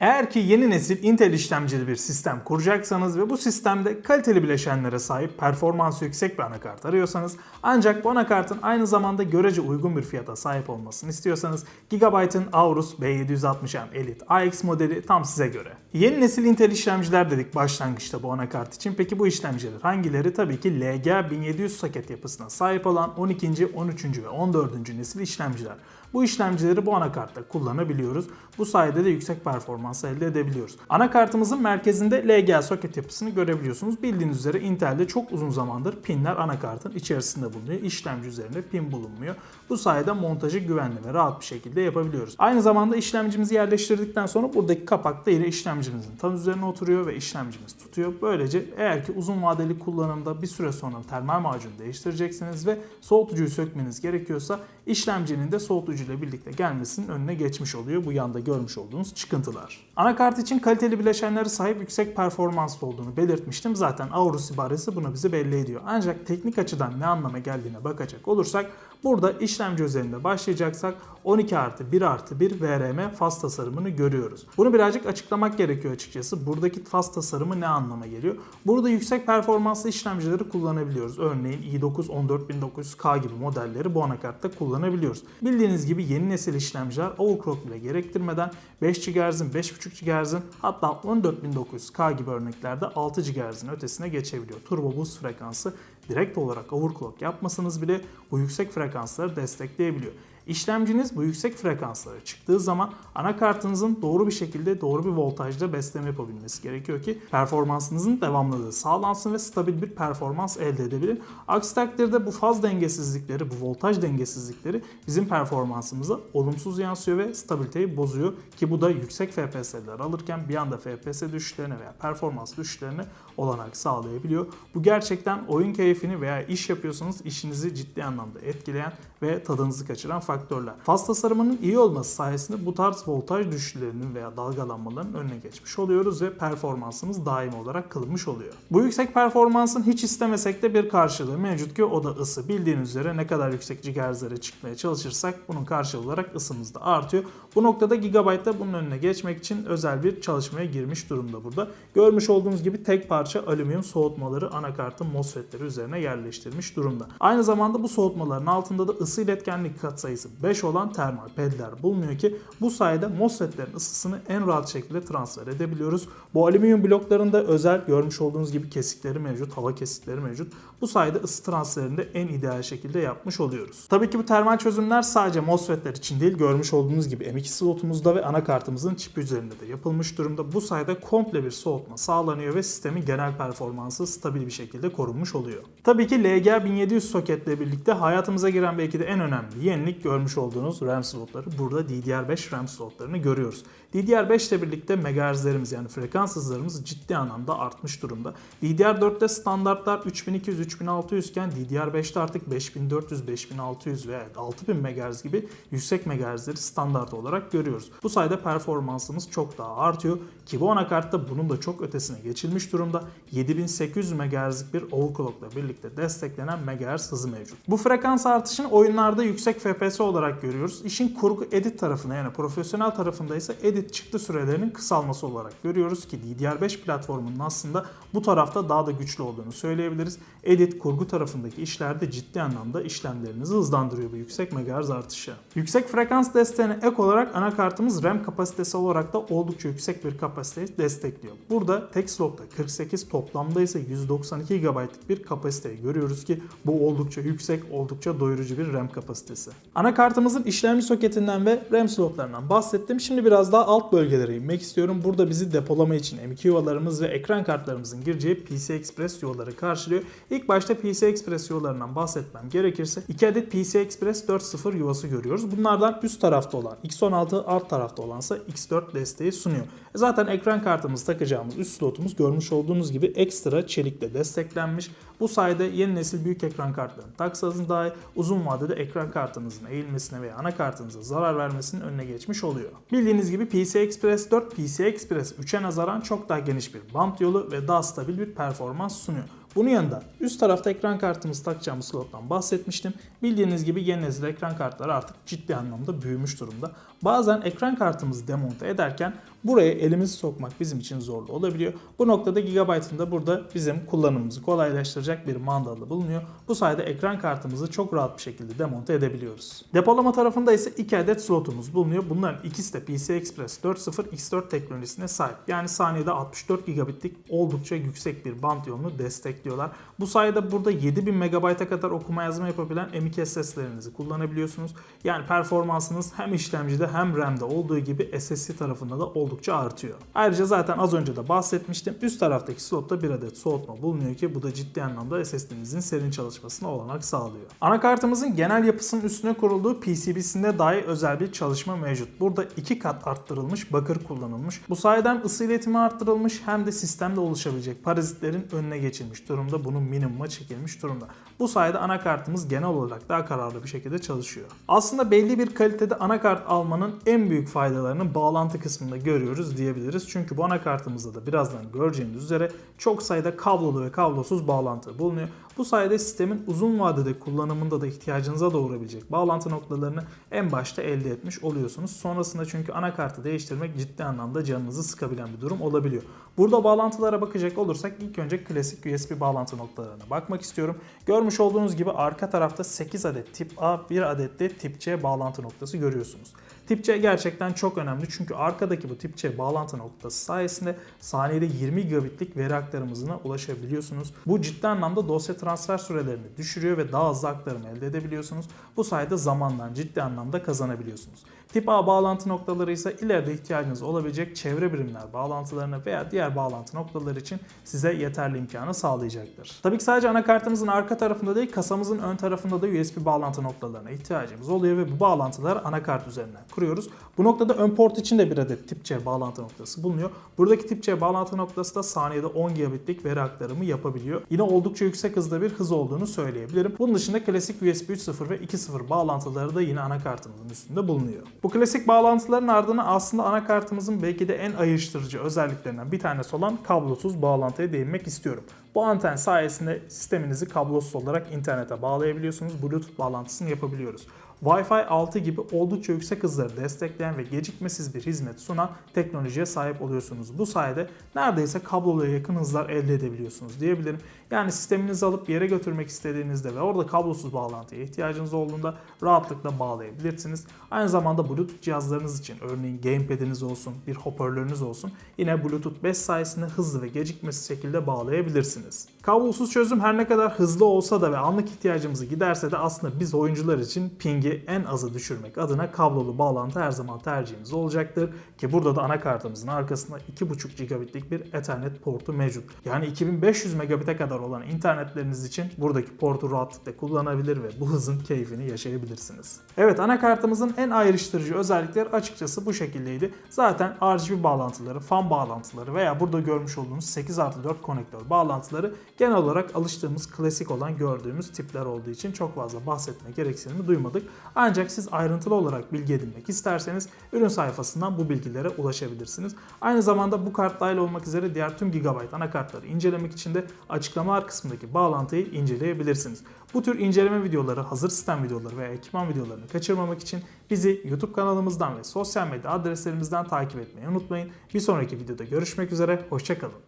Eğer ki yeni nesil Intel işlemcili bir sistem kuracaksanız ve bu sistemde kaliteli bileşenlere sahip performansı yüksek bir anakart arıyorsanız ancak bu anakartın aynı zamanda görece uygun bir fiyata sahip olmasını istiyorsanız Gigabyte'ın Aorus B760M Elite AX modeli tam size göre. Yeni nesil Intel işlemciler dedik başlangıçta bu anakart için. Peki bu işlemciler hangileri? Tabii ki LGA 1700 soket yapısına sahip olan 12. 13. ve 14. nesil işlemciler. Bu işlemcileri bu anakartta kullanabiliyoruz. Bu sayede de yüksek performans elde edebiliyoruz. Anakartımızın merkezinde LGA soket yapısını görebiliyorsunuz. Bildiğiniz üzere Intel'de çok uzun zamandır pinler anakartın içerisinde bulunuyor. İşlemci üzerinde pin bulunmuyor. Bu sayede montajı güvenli ve rahat bir şekilde yapabiliyoruz. Aynı zamanda işlemcimizi yerleştirdikten sonra buradaki kapak da yine işlemcimizin tam üzerine oturuyor ve işlemcimiz tutuyor. Böylece eğer ki uzun vadeli kullanımda bir süre sonra termal macunu değiştireceksiniz ve soğutucuyu sökmeniz gerekiyorsa işlemcinin de soğutucuyla birlikte gelmesinin önüne geçmiş oluyor bu yanda görmüş olduğunuz çıkıntılar. Anakart için kaliteli bileşenlere sahip yüksek performanslı olduğunu belirtmiştim. Zaten Aorus ibaresi bunu bize belli ediyor. Ancak teknik açıdan ne anlama geldiğine bakacak olursak burada işlemci üzerinde başlayacaksak 12 artı 1 artı 1 VRM faz tasarımını görüyoruz. Bunu birazcık açıklamak gerekiyor açıkçası. Buradaki faz tasarımı ne anlama geliyor? Burada yüksek performanslı işlemcileri kullanabiliyoruz. Örneğin i9 14900K gibi modelleri bu anakartta kullanabiliyoruz. Bildiğiniz gibi yeni nesil işlemciler overclock bile gerektirmeden 5 GHz'in, 5.5 GHz'in hatta 14900K gibi örneklerde 6 GHz'in ötesine geçebiliyor. Turbo boost frekansı direkt olarak overclock yapmasanız bile bu yüksek frekansları destekleyebiliyor. İşlemciniz bu yüksek frekanslara çıktığı zaman anakartınızın doğru bir şekilde doğru bir voltajda besleme yapabilmesi gerekiyor ki performansınızın devamlılığı sağlansın ve stabil bir performans elde edebilir. Aksi takdirde bu faz dengesizlikleri, bu voltaj dengesizlikleri bizim performansımıza olumsuz yansıyor ve stabiliteyi bozuyor ki bu da yüksek FPS'ler alırken bir anda FPS düşüşlerine veya performans düşüşlerine olanak sağlayabiliyor. Bu gerçekten oyun keyfini veya iş yapıyorsanız işinizi ciddi anlamda etkileyen ve tadınızı kaçıran faktörler. Faz tasarımının iyi olması sayesinde bu tarz voltaj düşüşlerinin veya dalgalanmaların önüne geçmiş oluyoruz ve performansımız daim olarak kılınmış oluyor. Bu yüksek performansın hiç istemesek de bir karşılığı mevcut ki o da ısı. Bildiğiniz üzere ne kadar yüksek gigahertzlere çıkmaya çalışırsak bunun karşılığı olarak ısımız da artıyor. Bu noktada Gigabyte da bunun önüne geçmek için özel bir çalışmaya girmiş durumda burada. Görmüş olduğunuz gibi tek parça alüminyum soğutmaları anakartın MOSFET'leri üzerine yerleştirmiş durumda. Aynı zamanda bu soğutmaların altında da ısı iletkenlik katsayısı 5 olan termal pedler bulunuyor ki bu sayede MOSFET'lerin ısısını en rahat şekilde transfer edebiliyoruz. Bu alüminyum bloklarında özel görmüş olduğunuz gibi kesikleri mevcut, hava kesikleri mevcut. Bu sayede ısı transferini de en ideal şekilde yapmış oluyoruz. Tabii ki bu termal çözümler sadece MOSFET'ler için değil görmüş olduğunuz gibi M2 slotumuzda ve anakartımızın çip üzerinde de yapılmış durumda. Bu sayede komple bir soğutma sağlanıyor ve sistemin genel performansı stabil bir şekilde korunmuş oluyor. Tabii ki LGA 1700 soketle birlikte hayatımıza giren belki de en önemli yenilik görmüş olduğunuz RAM slotları. Burada DDR5 RAM slotlarını görüyoruz. DDR5 ile birlikte megahertzlerimiz yani frekans hızlarımız ciddi anlamda artmış durumda. DDR4'te standartlar 3200-3600 iken DDR5'te artık 5400, 5600 ve 6000 MHz gibi yüksek megahertzleri standart olarak görüyoruz. Bu sayede performansımız çok daha artıyor ki bu anakartta bunun da çok ötesine geçilmiş durumda. 7800 MHz'lik bir overclockla birlikte desteklenen megahertz hızı mevcut. Bu frekans artışını oyunlarda yüksek FPS olarak görüyoruz. İşin kurgu edit tarafında yani profesyonel tarafında ise edit çıktı sürelerinin kısalması olarak görüyoruz ki DDR5 platformunun aslında bu tarafta daha da güçlü olduğunu söyleyebiliriz. Edit kurgu tarafındaki işlerde ciddi anlamda işlemlerinizi hızlandırıyor bu yüksek megahertz artışı. Yüksek frekans desteğine ek olarak anakartımız RAM kapasitesi olarak da oldukça yüksek bir kapasiteyi destekliyor. Burada tek slotta 48 toplamda ise 192 GB'lık bir kapasiteyi görüyoruz ki bu oldukça yüksek, oldukça doyurucu bir RAM kapasitesi. Anakartımızın işlemci soketinden ve RAM slotlarından bahsettim. Şimdi biraz daha alt bölgelere inmek istiyorum. Burada bizi depolama için M2 yuvalarımız ve ekran kartlarımızın gireceği PCI Express yuvaları karşılıyor. İlk başta PCI Express yuvalarından bahsetmem gerekirse 2 adet PCI Express 4.0 yuvası görüyoruz. Bunlardan üst tarafta olan X16 alt tarafta olansa X4 desteği sunuyor. E Zaten ekran kartımızı takacağımız üst slotumuz görmüş olduğunuz gibi ekstra çelikle desteklenmiş. Bu sayede yeni nesil büyük ekran kartlarını taksanız dahi uzun vadede ekran kartınızın eğilmesine veya anakartınıza zarar vermesinin önüne geçmiş oluyor. Bildiğiniz gibi PCI Express 4 PCI Express 3'e nazaran çok daha geniş bir bant yolu ve daha stabil bir performans sunuyor. Bunun yanında üst tarafta ekran kartımızı takacağımız slottan bahsetmiştim. Bildiğiniz gibi yeni nesil ekran kartları artık ciddi anlamda büyümüş durumda. Bazen ekran kartımızı demonte ederken buraya elimizi sokmak bizim için zorlu olabiliyor. Bu noktada Gigabyte'ın da burada bizim kullanımımızı kolaylaştıracak bir mandalı bulunuyor. Bu sayede ekran kartımızı çok rahat bir şekilde demonte edebiliyoruz. Depolama tarafında ise 2 adet slotumuz bulunuyor. Bunların ikisi de PCI Express 4.0 X4 teknolojisine sahip. Yani saniyede 64 gigabitlik oldukça yüksek bir band yolunu destekliyorlar. Bu sayede burada 7000 MB'a kadar okuma yazma yapabilen M.2 SSD'lerinizi kullanabiliyorsunuz. Yani performansınız hem işlemcide hem RAM'de olduğu gibi SSD tarafında da oldukça artıyor. Ayrıca zaten az önce de bahsetmiştim. Üst taraftaki slotta bir adet soğutma bulunuyor ki bu da ciddi anlamda SSD'nizin serin çalışmasına olanak sağlıyor. Anakartımızın genel yapısının üstüne kurulduğu PCB'sinde dahi özel bir çalışma mevcut. Burada iki kat arttırılmış bakır kullanılmış. Bu sayeden ısı iletimi arttırılmış hem de sistemde oluşabilecek parazitlerin önüne geçilmiş durumda. Bunun minimuma çekilmiş durumda. Bu sayede anakartımız genel olarak daha kararlı bir şekilde çalışıyor. Aslında belli bir kalitede anakart almanın en büyük faydalarını bağlantı kısmında görüyoruz diyebiliriz. Çünkü bu anakartımızda da birazdan göreceğiniz üzere çok sayıda kablolu ve kablosuz bağlantı bulunuyor. Bu sayede sistemin uzun vadede kullanımında da ihtiyacınıza doğurabilecek bağlantı noktalarını en başta elde etmiş oluyorsunuz. Sonrasında çünkü anakartı değiştirmek ciddi anlamda canınızı sıkabilen bir durum olabiliyor. Burada bağlantılara bakacak olursak ilk önce klasik USB bağlantı noktalarına bakmak istiyorum. Görmüş olduğunuz gibi arka tarafta 8 adet tip A, 1 adet de tip C bağlantı noktası görüyorsunuz. Tip C gerçekten çok önemli çünkü arkadaki bu tip C bağlantı noktası sayesinde saniyede 20 gigabitlik veri aktarımına ulaşabiliyorsunuz. Bu ciddi anlamda dosya transfer sürelerini düşürüyor ve daha hızlı aktarım elde edebiliyorsunuz. Bu sayede zamandan ciddi anlamda kazanabiliyorsunuz. Tip A bağlantı noktaları ise ileride ihtiyacınız olabilecek çevre birimler bağlantılarına veya diğer bağlantı noktaları için size yeterli imkanı sağlayacaktır. Tabii ki sadece anakartımızın arka tarafında değil kasamızın ön tarafında da USB bağlantı noktalarına ihtiyacımız oluyor ve bu bağlantıları anakart üzerinden kuruyoruz. Bu noktada ön port için de bir adet tip C bağlantı noktası bulunuyor. Buradaki tip C bağlantı noktası da saniyede 10 gigabitlik veri aktarımı yapabiliyor. Yine oldukça yüksek hızda bir hız olduğunu söyleyebilirim. Bunun dışında klasik USB 3.0 ve 2.0 bağlantıları da yine anakartımızın üstünde bulunuyor. Bu klasik bağlantıların ardına aslında anakartımızın belki de en ayrıştırıcı özelliklerinden bir tanesi olan kablosuz bağlantıya değinmek istiyorum. Bu anten sayesinde sisteminizi kablosuz olarak internete bağlayabiliyorsunuz. Bluetooth bağlantısını yapabiliyoruz. Wi-Fi 6 gibi oldukça yüksek hızları destekleyen ve gecikmesiz bir hizmet sunan teknolojiye sahip oluyorsunuz. Bu sayede neredeyse kabloluya yakın hızlar elde edebiliyorsunuz diyebilirim. Yani sisteminizi alıp yere götürmek istediğinizde ve orada kablosuz bağlantıya ihtiyacınız olduğunda rahatlıkla bağlayabilirsiniz. Aynı zamanda Bluetooth cihazlarınız için örneğin gamepad'iniz olsun, bir hoparlörünüz olsun yine Bluetooth 5 sayesinde hızlı ve gecikmesiz şekilde bağlayabilirsiniz. Kablosuz çözüm her ne kadar hızlı olsa da ve anlık ihtiyacımızı giderse de aslında biz oyuncular için pingi en azı düşürmek adına kablolu bağlantı her zaman tercihimiz olacaktır. Ki burada da anakartımızın arkasında 2.5 gigabitlik bir Ethernet portu mevcut. Yani 2500 megabit'e kadar olan internetleriniz için buradaki portu rahatlıkla kullanabilir ve bu hızın keyfini yaşayabilirsiniz. Evet anakartımızın en ayrıştırıcı özellikleri açıkçası bu şekildeydi. Zaten RGB bağlantıları, fan bağlantıları veya burada görmüş olduğunuz 8 artı 4 konektör bağlantıları genel olarak alıştığımız klasik olan gördüğümüz tipler olduğu için çok fazla bahsetme gereksinimi duymadık. Ancak siz ayrıntılı olarak bilgi edinmek isterseniz ürün sayfasından bu bilgilere ulaşabilirsiniz. Aynı zamanda bu kart dahil olmak üzere diğer tüm gigabyte anakartları incelemek için de açıklamalar kısmındaki bağlantıyı inceleyebilirsiniz. Bu tür inceleme videoları, hazır sistem videoları veya ekipman videolarını kaçırmamak için bizi YouTube kanalımızdan ve sosyal medya adreslerimizden takip etmeyi unutmayın. Bir sonraki videoda görüşmek üzere, hoşçakalın.